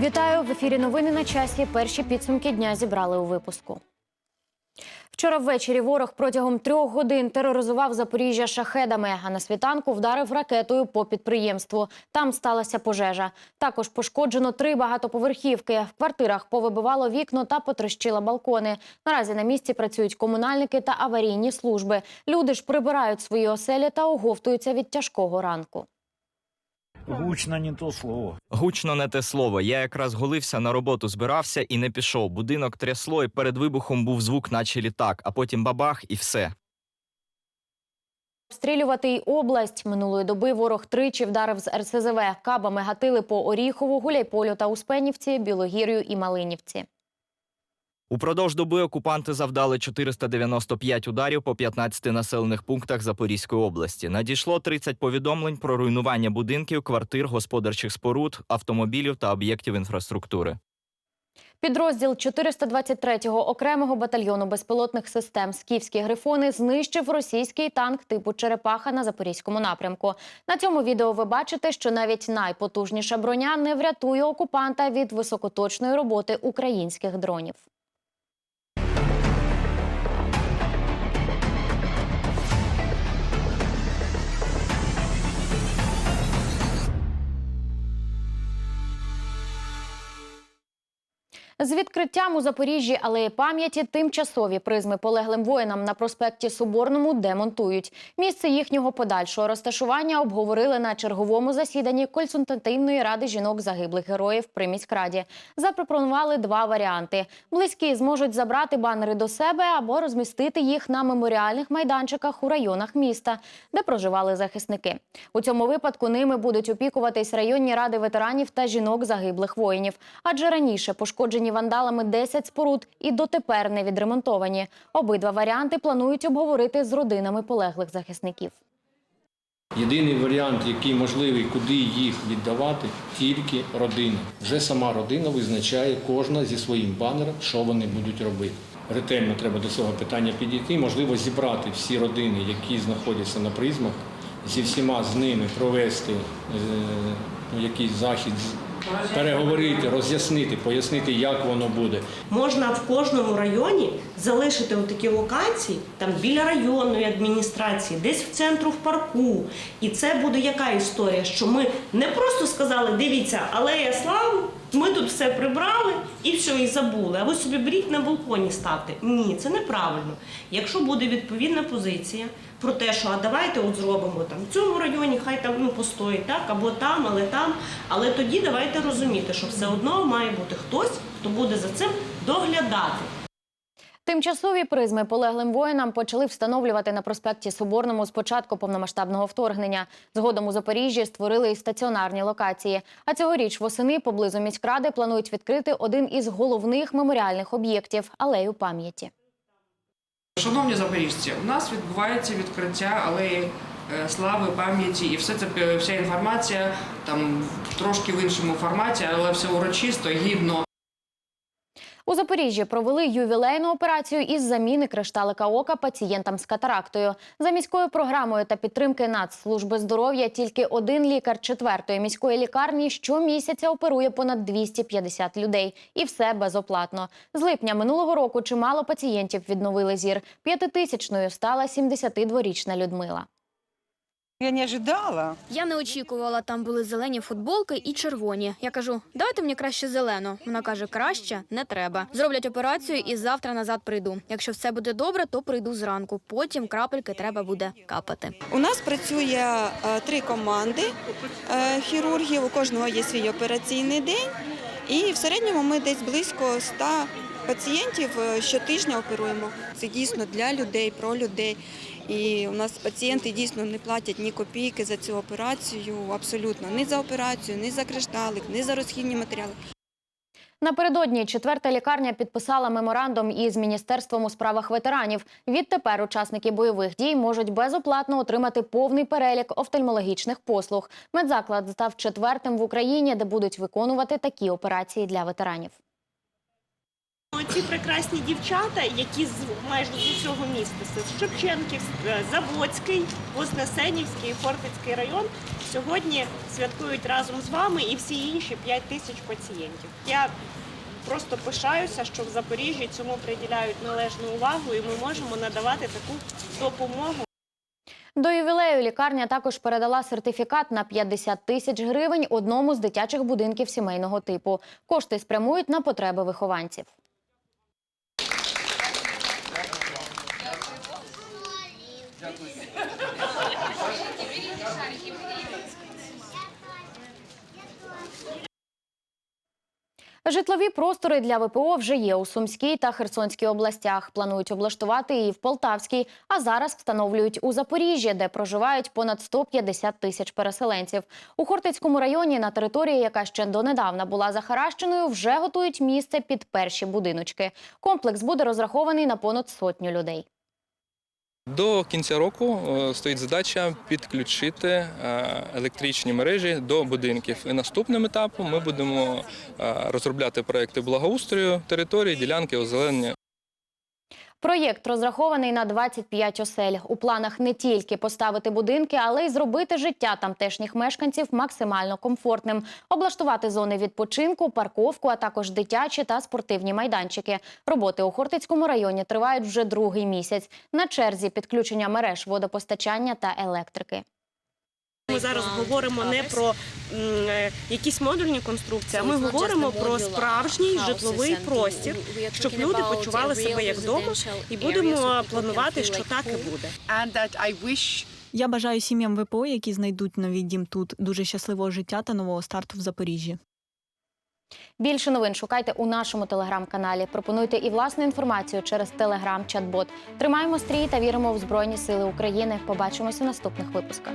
Вітаю в ефірі. Новини на часі. Перші підсумки дня зібрали у випуску. Вчора ввечері ворог протягом трьох годин тероризував Запоріжжя шахедами, а на світанку вдарив ракетою по підприємству. Там сталася пожежа. Також пошкоджено три багатоповерхівки. В квартирах повибивало вікно та потрощило балкони. Наразі на місці працюють комунальники та аварійні служби. Люди ж прибирають свої оселі та оговтуються від тяжкого ранку. Гучно не то слово. Гучно не те слово. Я якраз голився на роботу, збирався і не пішов. Будинок трясло, і перед вибухом був звук, наче літак, а потім бабах, і все. Обстрілювати й область минулої доби ворог тричі вдарив з РСЗВ. Кабами гатили по Оріхову, Гуляйполю та Успенівці, Білогір'ю і Малинівці. Упродовж доби окупанти завдали 495 ударів по 15 населених пунктах Запорізької області. Надійшло 30 повідомлень про руйнування будинків, квартир, господарчих споруд, автомобілів та об'єктів інфраструктури. Підрозділ 423-го окремого батальйону безпілотних систем «Скіфські грифони» знищив російський танк типу «Черепаха» на запорізькому напрямку. На цьому відео ви бачите, що навіть найпотужніша броня не врятує окупанта від високоточної роботи українських дронів. З відкриттям у Запоріжжі алеї пам'яті тимчасові призми полеглим воїнам на проспекті Соборному демонтують. Місце їхнього подальшого розташування обговорили на черговому засіданні консультативної ради жінок загиблих героїв при міськраді. Запропонували два варіанти: близькі зможуть забрати банери до себе або розмістити їх на меморіальних майданчиках у районах міста, де проживали захисники. У цьому випадку ними будуть опікуватись районні ради ветеранів та жінок загиблих воїнів, адже раніше пошкоджені вандалами 10 споруд і дотепер не відремонтовані. Обидва варіанти планують обговорити з родинами полеглих захисників. Єдиний варіант, який можливий, куди їх віддавати, тільки родина. Вже сама родина визначає кожна зі своїм банером, що вони будуть робити. Ретельно треба до цього питання підійти. Можливо, зібрати всі родини, які знаходяться на призмах, зі всіма з ними провести е, ну, якийсь захід, переговорити, роз'яснити, пояснити, як воно буде. Можна в кожному районі залишити такі локації, там біля районної адміністрації, десь в центру в парку. І це буде яка історія? Що ми не просто сказали, дивіться, алея слави, ми тут все прибрали і все, і забули. А ви собі беріть на балконі ставте. Ні, це неправильно. Якщо буде відповідна позиція про те, що а давайте от зробимо там в цьому районі, хай там ну постоїть так, або там, але там. Але тоді давайте розуміти, що все одно має бути хтось, хто буде за цим доглядати. Тимчасові призми полеглим воїнам почали встановлювати на проспекті Соборному з початку повномасштабного вторгнення. Згодом у Запоріжжі створили і стаціонарні локації. А цьогоріч восени поблизу міськради планують відкрити один із головних меморіальних об'єктів алею пам'яті. Шановні запоріжці, у нас відбувається відкриття алеї е, слави, пам'яті, і все це е, вся інформація там трошки в іншому форматі, але все урочисто, гідно. У Запоріжжі провели ювілейну операцію із заміни кришталика ока пацієнтам з катарактою. За міською програмою та підтримки Нацслужби здоров'я тільки один лікар четвертої міської лікарні щомісяця оперує понад 250 людей. І все безоплатно. З липня минулого року чимало пацієнтів відновили зір. П'ятитисячною стала 72-річна Людмила. Я не ожидала. Я не очікувала, там були зелені футболки і червоні. Я кажу, давайте мені краще зелену. Вона каже, краще не треба. Зроблять операцію і завтра назад прийду. Якщо все буде добре, то прийду зранку. Потім крапельки треба буде капати. У нас працює е, три команди е, хірургів. У кожного є свій операційний день. І в середньому ми десь близько 100 пацієнтів е, щотижня оперуємо. Це дійсно для людей, про людей. І у нас пацієнти дійсно не платять ні копійки за цю операцію, абсолютно ні за операцію, ні за кришталик, ні за розхідні матеріали. Напередодні четверта лікарня підписала меморандум із міністерством у справах ветеранів. Відтепер учасники бойових дій можуть безоплатно отримати повний перелік офтальмологічних послуг. Медзаклад став четвертим в Україні, де будуть виконувати такі операції для ветеранів. Ці прекрасні дівчата, які з майже з усього міста, це Шевченків, е, Заводський, Вознесенівський, Фортицький район, сьогодні святкують разом з вами і всі інші 5 тисяч пацієнтів. Я просто пишаюся, що в Запоріжжі цьому приділяють належну увагу, і ми можемо надавати таку допомогу. До ювілею лікарня також передала сертифікат на 50 тисяч гривень одному з дитячих будинків сімейного типу. Кошти спрямують на потреби вихованців. Житлові простори для ВПО вже є у Сумській та Херсонській областях. Планують облаштувати і в Полтавській, а зараз встановлюють у Запоріжжі, де проживають понад 150 тисяч переселенців. У Хортицькому районі на території, яка ще донедавна була захаращеною, вже готують місце під перші будиночки. Комплекс буде розрахований на понад сотню людей. До кінця року е, стоїть задача підключити е, електричні мережі до будинків. І наступним етапом ми будемо е, розробляти проекти благоустрою території, ділянки озеленення. Проєкт розрахований на 25 осель. У планах не тільки поставити будинки, але й зробити життя тамтешніх мешканців максимально комфортним, облаштувати зони відпочинку, парковку, а також дитячі та спортивні майданчики. Роботи у Хортицькому районі тривають вже другий місяць. На черзі підключення мереж водопостачання та електрики. Ми зараз говоримо не про е, якісь модульні конструкції, а ми говоримо про справжній житловий простір, щоб люди почували себе як вдома, і будемо планувати, що так і буде. Я бажаю сім'ям ВПО, які знайдуть новий дім тут, дуже щасливого життя та нового старту в Запоріжжі. Більше новин шукайте у нашому телеграм-каналі. Пропонуйте і власну інформацію через телеграм-чат-бот. Тримаємо стрій та віримо в Збройні Сили України. Побачимось у наступних випусках.